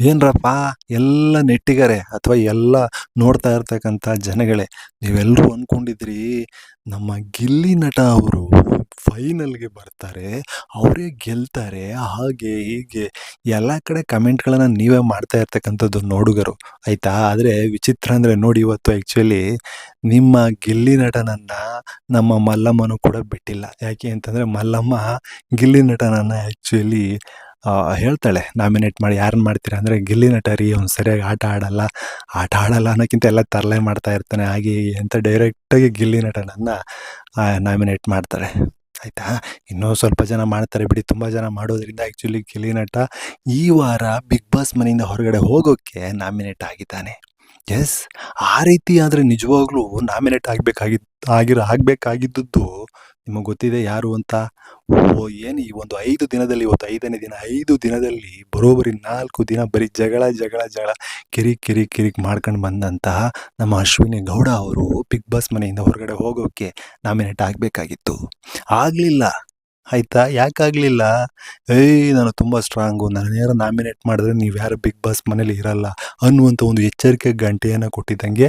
ಏನ್ರಪ್ಪ, ಎಲ್ಲ ನೆಟ್ಟಿಗರೆ ಅಥವಾ ಎಲ್ಲ ನೋಡ್ತಾ ಇರ್ತಕ್ಕಂಥ ಜನಗಳೇ ನೀವೆಲ್ಲರೂ ಅಂದ್ಕೊಂಡಿದ್ರಿ ನಮ್ಮ ಗಿಲ್ಲಿ ನಟ ಅವರು ಫೈನಲ್ಗೆ ಬರ್ತಾರೆ, ಅವರೇ ಗೆಲ್ತಾರೆ, ಹಾಗೆ ಹೀಗೆ, ಎಲ್ಲ ಕಡೆ ಕಮೆಂಟ್ಗಳನ್ನು ನೀವೇ ಮಾಡ್ತಾ ಇರ್ತಕ್ಕಂಥದ್ದು ನೋಡುಗರು, ಆಯಿತಾ? ಆದರೆ ವಿಚಿತ್ರ ಅಂದರೆ ನೋಡಿ ಇವತ್ತು ಆ್ಯಕ್ಚುಲಿ ನಿಮ್ಮ ಗಿಲ್ಲಿ ನಟನನ್ನು ನಮ್ಮ ಮಲ್ಲಮ್ಮನೂ ಕೂಡ ಬಿಟ್ಟಿಲ್ಲ. ಯಾಕೆ ಅಂತಂದರೆ ಮಲ್ಲಮ್ಮ ಗಿಲ್ಲಿ ನಟನನ್ನು ಆ್ಯಕ್ಚುಲಿ ಹೇಳ್ತಾಳೆ, ನಾಮಿನೇಟ್ ಮಾಡಿ ಯಾರನ್ನ ಮಾಡ್ತೀರಾ? ಅಂದರೆ, ಗಿಲ್ಲಿ ನಟ ರೀ, ಅವ್ನು ಸರಿಯಾಗಿ ಆಟ ಆಡಲ್ಲ. ಆಟ ಆಡಲ್ಲ ಅನ್ನೋಕ್ಕಿಂತ ಎಲ್ಲ ತರಲೆ ಮಾಡ್ತಾ ಇರ್ತಾನೆ, ಹಾಗೆ ಅಂತ ಡೈರೆಕ್ಟಾಗಿ ಗಿಲ್ಲಿ ನಟನನ್ನು ನಾಮಿನೇಟ್ ಮಾಡ್ತಾಳೆ. ಆಯಿತಾ? ಇನ್ನೂ ಸ್ವಲ್ಪ ಜನ ಮಾಡ್ತಾರೆ ಬಿಡಿ, ತುಂಬ ಜನ ಮಾಡೋದ್ರಿಂದ ಆ್ಯಕ್ಚುಲಿ ಗಿಲ್ಲಿ ನಟ ಈ ವಾರ ಬಿಗ್ ಬಾಸ್ ಮನೆಯಿಂದ ಹೊರಗಡೆ ಹೋಗೋಕ್ಕೆ ನಾಮಿನೇಟ್ ಆಗಿದ್ದಾನೆ. ಎಸ್ ಆ ರೀತಿ ಆದರೆ ನಿಜವಾಗ್ಲೂ ನಾಮಿನೇಟ್ ಆಗಬೇಕಾಗಿ ಆಗಿರೋ, ಆಗಬೇಕಾಗಿದ್ದದ್ದು ನಿಮಗೆ ಗೊತ್ತಿದೆ ಯಾರು ಅಂತ? ಓ ಏನು ಈ ಒಂದು ಐದು ದಿನದಲ್ಲಿ, ಇವತ್ತು ಐದನೇ ದಿನ, ಐದು ದಿನದಲ್ಲಿ ಬರೋಬ್ಬರಿ ನಾಲ್ಕು ದಿನ ಬರೀ ಜಗಳ ಜಗಳ ಜಗಳ ಕಿರಿಕ್ ಕಿರಿಕ್ ಕಿರಿಕ್ ಮಾಡ್ಕೊಂಡು ಬಂದಂತಹ ನಮ್ಮ ಅಶ್ವಿನಿ ಗೌಡ ಅವರು ಬಿಗ್ ಬಾಸ್ ಮನೆಯಿಂದ ಹೊರಗಡೆ ಹೋಗೋಕ್ಕೆ ನಾಮಿನೇಟ್ ಆಗಬೇಕಾಗಿತ್ತು? ಆಗಲಿಲ್ಲ. ಆಯಿತಾ? ಯಾಕಾಗಲಿಲ್ಲ ಏಯ್, ನಾನು ತುಂಬ ಸ್ಟ್ರಾಂಗು ನಾನು ಯಾರು ನಾಮಿನೇಟ್ ಮಾಡಿದ್ರೆ ನೀವು ಯಾರು ಬಿಗ್ ಬಾಸ್ ಮನೇಲಿ ಇರಲ್ಲ ಅನ್ನುವಂಥ ಒಂದು ಎಚ್ಚರಿಕೆ ಗಂಟೆಯನ್ನು ಕೊಟ್ಟಿದ್ದಂಗೆ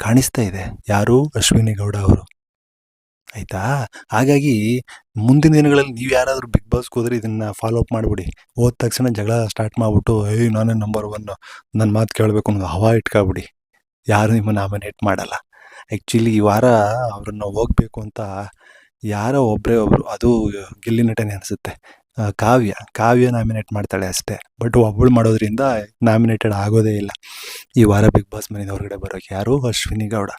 ಕಾಣಿಸ್ತಾ ಇದೆ. ಯಾರು? ಅಶ್ವಿನಿ ಗೌಡ ಅವರು. ಆಯಿತಾ? ಹಾಗಾಗಿ ಮುಂದಿನ ದಿನಗಳಲ್ಲಿ ನೀವು ಯಾರಾದರೂ ಬಿಗ್ ಬಾಸ್ಗೆ ಹೋದರೆ ಇದನ್ನು ಫಾಲೋ ಅಪ್ ಮಾಡಿಬಿಡಿ. ಹೋದ ತಕ್ಷಣ ಜಗಳ ಸ್ಟಾರ್ಟ್ ಮಾಡಿಬಿಟ್ಟು, ಏಯ್, ನಾನೇ ನಂಬರ್ ಒನ್ನು ನನ್ನ ಮಾತು ಕೇಳಬೇಕು ಅನ್ನೋದು ಹವಾ ಇಟ್ಕೊಬಿಡಿ. ಯಾರು ನಿಮ್ಮ ನಾಮಿನೇಟ್ ಮಾಡಲ್ಲ. ಆ್ಯಕ್ಚುಲಿ ಈ ವಾರ ಅವರನ್ನು ಹೋಗಬೇಕು ಅಂತ ಯಾರೋ ಒಬ್ಬರೇ ಒಬ್ಬರು ಅದು ಗಿಲ್ಲಿ ನಟನೆ ಅನಿಸುತ್ತೆ. ಕಾವ್ಯ ಕಾವ್ಯ ನಾಮಿನೇಟ್ ಮಾಡ್ತಾಳೆ ಅಷ್ಟೇ. ಬಟ್ ಒಬ್ಬಳು ಮಾಡೋದ್ರಿಂದ ನಾಮಿನೇಟೆಡ್ ಆಗೋದೇ ಇಲ್ಲ. ಈ ವಾರ ಬಿಗ್ ಬಾಸ್ ಮನೆಯಿಂದ ಹೊರಗಡೆ ಬರೋಕೆ ಯಾರು? ಅಶ್ವಿನಿ ಗೌಡ.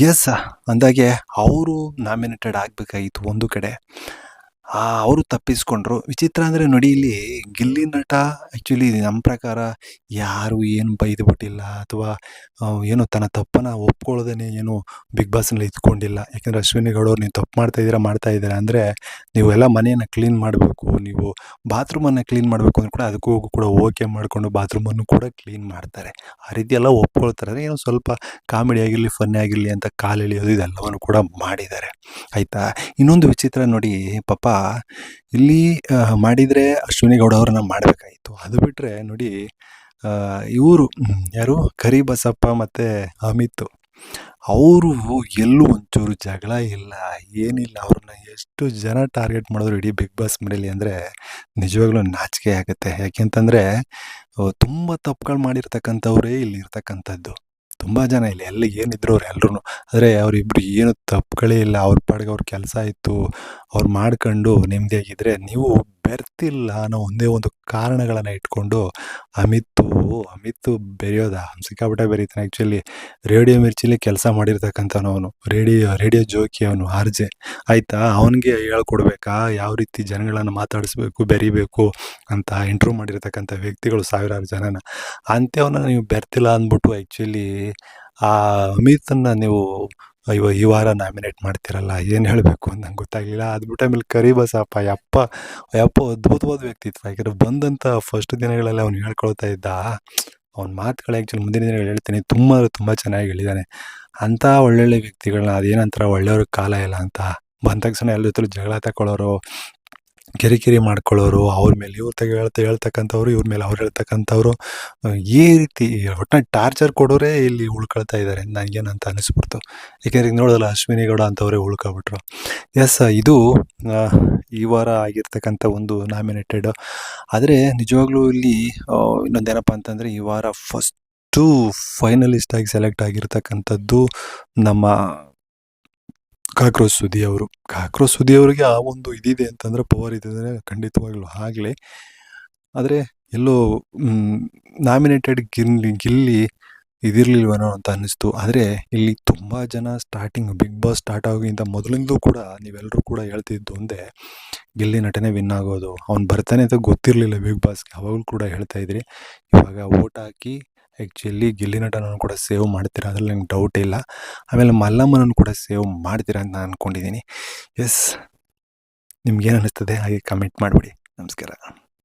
ಎಸ್ ಅಂದಾಗೆ ಅವರು ನಾಮಿನೇಟೆಡ್ ಆಗಬೇಕಾಗಿತ್ತು ಒಂದು ಕಡೆ. ಅವರು ತಪ್ಪಿಸ್ಕೊಂಡ್ರು. ವಿಚಿತ್ರ ಅಂದರೆ ನೋಡಿ ಇಲ್ಲಿ ಗಿಲ್ಲಿ ನಟ ಆ್ಯಕ್ಚುಲಿ ನಮ್ಮ ಪ್ರಕಾರ ಯಾರು ಏನು ಬೈದುಬಿಟ್ಟಿಲ್ಲ ಅಥವಾ ಏನು ತನ್ನ ತಪ್ಪನ್ನು ಒಪ್ಕೊಳ್ಳೋದೇ ಏನು ಬಿಗ್ ಬಾಸ್ನಲ್ಲಿ ಇದ್ಕೊಂಡಿಲ್ಲ ಯಾಕಂದರೆ ಅಶ್ವಿನಿ ಗೌಡವ್ರು ನೀವು ತಪ್ಪು ಮಾಡ್ತಾ ಇದ್ದೀರಾ ಅಂದರೆ ನೀವು ಎಲ್ಲ ಮನೆಯನ್ನು ಕ್ಲೀನ್ ಮಾಡಬೇಕು. ನೀವು ಬಾತ್ರೂಮನ್ನು ಕ್ಲೀನ್ ಮಾಡಬೇಕು ಅಂದ್ರೂ ಕೂಡ ಅದಕ್ಕೂ ಕೂಡ ಓಕೆ ಮಾಡಿಕೊಂಡು ಬಾತ್ರೂಮನ್ನು ಕೂಡ ಕ್ಲೀನ್ ಮಾಡ್ತಾರೆ. ಆ ರೀತಿ ಎಲ್ಲ ಒಪ್ಕೊಳ್ತಾರೆ. ಏನೋ ಸ್ವಲ್ಪ ಕಾಮಿಡಿ ಆಗಿರಲಿ ಫನ್ನಿ ಆಗಿರಲಿ ಅಂತ ಕಾಲು ಎಳೆಯೋದು ಇದೆಲ್ಲವನ್ನು ಕೂಡ ಮಾಡಿದ್ದಾರೆ. ಆಯಿತಾ? ಇನ್ನೊಂದು ವಿಚಿತ್ರ ನೋಡಿ, ಪಾಪ ಇಲ್ಲಿ ಮಾಡಿದರೆ ಅಶ್ವಿನಿ ಗೌಡ ಅವ್ರನ್ನ ಮಾಡಬೇಕಾಯಿತು. ಅದು ಬಿಟ್ಟರೆ ನೋಡಿ ಇವರು ಯಾರು? ಕರಿಬಸಪ್ಪ ಮತ್ತು ಅಮಿತ್. ಅವರು ಎಲ್ಲೂ ಒಂಚೂರು ಜಗಳ ಇಲ್ಲ, ಏನಿಲ್ಲ. ಅವ್ರನ್ನ ಎಷ್ಟು ಜನ ಟಾರ್ಗೆಟ್ ಮಾಡಿದ್ರು ಇಡೀ ಬಿಗ್ ಬಾಸ್ ಮನೇಲಿ ಅಂದರೆ ನಿಜವಾಗ್ಲೂ ನಾಚಿಕೆ ಆಗುತ್ತೆ. ಯಾಕೆಂತಂದರೆ ತುಂಬ ತಪ್ಪುಗಳು ಮಾಡಿರ್ತಕ್ಕಂಥವ್ರೇ ಇಲ್ಲಿ ಇರ್ತಕ್ಕಂಥದ್ದು ತುಂಬ ಜನ ಇಲ್ಲಿ ಎಲ್ಲ ಏನಿದ್ರು ಅವ್ರು ಎಲ್ಲರೂ ಆದರೆ ಅವರಿಬ್ಬರು ಏನು ತಪ್ಪುಗಳೇ ಇಲ್ಲ. ಅವ್ರ ಪಾಡಿಗೆ ಅವ್ರ ಕೆಲಸ ಇತ್ತು ಅವ್ರು ಮಾಡ್ಕೊಂಡು ನೆಮ್ಮದಿಯಾಗಿದ್ದರೆ ನೀವು ಬೆರ್ತಿಲ್ಲ ಅನ್ನೋ ಒಂದೇ ಒಂದು ಕಾರಣಗಳನ್ನು ಇಟ್ಕೊಂಡು ಅಮಿತು ಅಮಿತು ಬೆರೆಯೋದ. ಸಿಕ್ಕಾಪಟ್ಟೆ ಬೆರೀತಾನೆ. ಆ್ಯಕ್ಚುಲಿ ರೇಡಿಯೋ ಮಿರ್ಚಿಲಿ ಕೆಲಸ ಮಾಡಿರ್ತಕ್ಕಂಥವನು ರೇಡಿಯೋ ರೇಡಿಯೋ ಜೋಕಿ ಅವನು ಆರ್ ಜೆ. ಆಯಿತಾ? ಅವನಿಗೆ ಹೇಳ್ಕೊಡ್ಬೇಕಾ? ಯಾವ ರೀತಿ ಜನಗಳನ್ನು ಮಾತಾಡಿಸ್ಬೇಕು, ಬೆರಿಬೇಕು ಅಂತ ಇಂಟ್ರೂವ್ ಮಾಡಿರ್ತಕ್ಕಂಥ ವ್ಯಕ್ತಿಗಳು ಸಾವಿರಾರು ಜನನ. ಅಂಥವನ್ನ ನೀವು ಬೆರ್ತಿಲ್ಲ ಅಂದ್ಬಿಟ್ಟು ಆ್ಯಕ್ಚುಲಿ ಆ ಅಮಿತನ್ನು ನೀವು ಇವ ಈ ವಾರ ನಾಮಿನೇಟ್ ಮಾಡ್ತಿರಲ್ಲ, ಏನು ಹೇಳಬೇಕು ಅಂತ ನಂಗೆ ಗೊತ್ತಾಗಲಿಲ್ಲ. ಅದು ಬಿಟ್ಟು ಆಮೇಲೆ ಕರಿಬಸಪ್ಪ, ಯಪ್ಪ ಯಪ್ಪ, ಅದ್ಭುತವಾದ ವ್ಯಕ್ತಿತ್ವ. ಯಾಕಂದರೆ ಬಂದಂಥ ಫಸ್ಟ್ ದಿನಗಳಲ್ಲಿ ಅವ್ನು ಹೇಳ್ಕೊಳ್ತಾ ಇದ್ದ, ಅವ್ನ ಮಾತುಗಳು ಆ್ಯಕ್ಚುಲಿ ಮುಂದಿನ ದಿನಗಳು ಹೇಳ್ತೀನಿ, ತುಂಬ ತುಂಬ ಚೆನ್ನಾಗಿ ಹೇಳಿದ್ದಾನೆ ಅಂಥ ಒಳ್ಳೊಳ್ಳೆ ವ್ಯಕ್ತಿಗಳನ್ನ ಅದೇನಂತಾರೆ ಒಳ್ಳೆಯವ್ರಿಗೆ ಕಾಲ ಇಲ್ಲ ಅಂತ ಬಂದ ತಕ್ಷಣ ಎಲ್ಲ ಜಗಳ ತಗೊಳ್ಳೋರು ಕಿರಿಕಿರಿ ಮಾಡ್ಕೊಳ್ಳೋರು, ಅವ್ರ ಮೇಲೆ ಇವ್ರ ತೆಗೆ ಹೇಳ್ತಾ, ಹೇಳ್ತಕ್ಕಂಥವ್ರು, ಇವ್ರ ಮೇಲೆ ಅವ್ರು ಹೇಳ್ತಕ್ಕಂಥವ್ರು ಈ ರೀತಿ ಒಟ್ಟಿನ ಟಾರ್ಚರ್ ಕೊಡೋರೇ ಇಲ್ಲಿ ಉಳ್ಕೊಳ್ತಾ ಇದ್ದಾರೆ ನನಗೇನಂತ ಅನಿಸ್ಬಿಡ್ತು. ಏಕೆಂದರೆ ಈಗ ನೋಡೋದಲ್ಲ ಅಶ್ವಿನಿ ಗೌಡ ಅಂತವರೇ ಉಳ್ಕೊಬಿಟ್ರು. ಎಸ್, ಇದು ಈ ವಾರ ಆಗಿರ್ತಕ್ಕಂಥ ಒಂದು ನಾಮಿನೇಟೆಡ್ ಆದರೆ ನಿಜವಾಗ್ಲೂ ಇಲ್ಲಿ ಇನ್ನೊಂದೇನಪ್ಪ ಅಂತಂದರೆ ಈ ವಾರ ಫಸ್ಟು ಫೈನಲಿಸ್ಟಾಗಿ ಸೆಲೆಕ್ಟ್ ಆಗಿರ್ತಕ್ಕಂಥದ್ದು ನಮ್ಮ ಕಾಕ್ರೋಚ್ ಸುದಿ ಅವರು. ಕಾಕ್ರೋಚ್ ಸುದಿ ಅವರಿಗೆ ಆ ಒಂದು ಇದಿದೆ ಅಂತಂದರೆ ಪವರ್ ಇದೆ ಖಂಡಿತವಾಗ್ಲೂ ಆಗಲಿ. ಆದರೆ ಎಲ್ಲೋ ನಾಮಿನೇಟೆಡ್ ಗಿಲ್ಲಿ ಗಿಲ್ಲಿ ಇದಿರಲಿಲ್ವನೋ ಅಂತ ಅನ್ನಿಸ್ತು. ಆದರೆ ಇಲ್ಲಿ ತುಂಬ ಜನ ಸ್ಟಾರ್ಟಿಂಗ್ ಬಿಗ್ ಬಾಸ್ ಸ್ಟಾರ್ಟ್ ಆಗೋಕ್ಕಿಂತ ಮೊದಲಿಂದಲೂ ಕೂಡ ನೀವೆಲ್ಲರೂ ಕೂಡ ಹೇಳ್ತಿದ್ದು ಒಂದೇ, ಗಿಲ್ಲಿ ನಟನೆ ವಿನ್ ಆಗೋದು. ಅವ್ನು ಬರ್ತಾನೆ ಅಂತ ಗೊತ್ತಿರಲಿಲ್ಲ ಬಿಗ್ ಬಾಸ್ಗೆ ಅವಾಗಲೂ ಕೂಡ ಹೇಳ್ತಾ ಇದ್ರಿ. ಇವಾಗ ಓಟ್ ಹಾಕಿ ಆ್ಯಕ್ಚುಲಿ ಗಿಲ್ಲಿ ಕೂಡ ಸೇವ್ ಮಾಡ್ತೀರಾ ಅದ್ರಲ್ಲಿ ನಂಗೆ ಡೌಟ್ ಇಲ್ಲ. ಆಮೇಲೆ ಮಲ್ಲಮ್ಮನನ್ನು ಕೂಡ ಸೇವ್ ಮಾಡ್ತೀರಾ ಅಂತ ನಾನು ಅಂದ್ಕೊಂಡಿದ್ದೀನಿ ಎಸ್ ನಿಮ್ಗೇನು ಅನ್ನಿಸ್ತದೆ ಹಾಗೆ ಕಮೆಂಟ್ ಮಾಡಿಬಿಡಿ. ನಮಸ್ಕಾರ.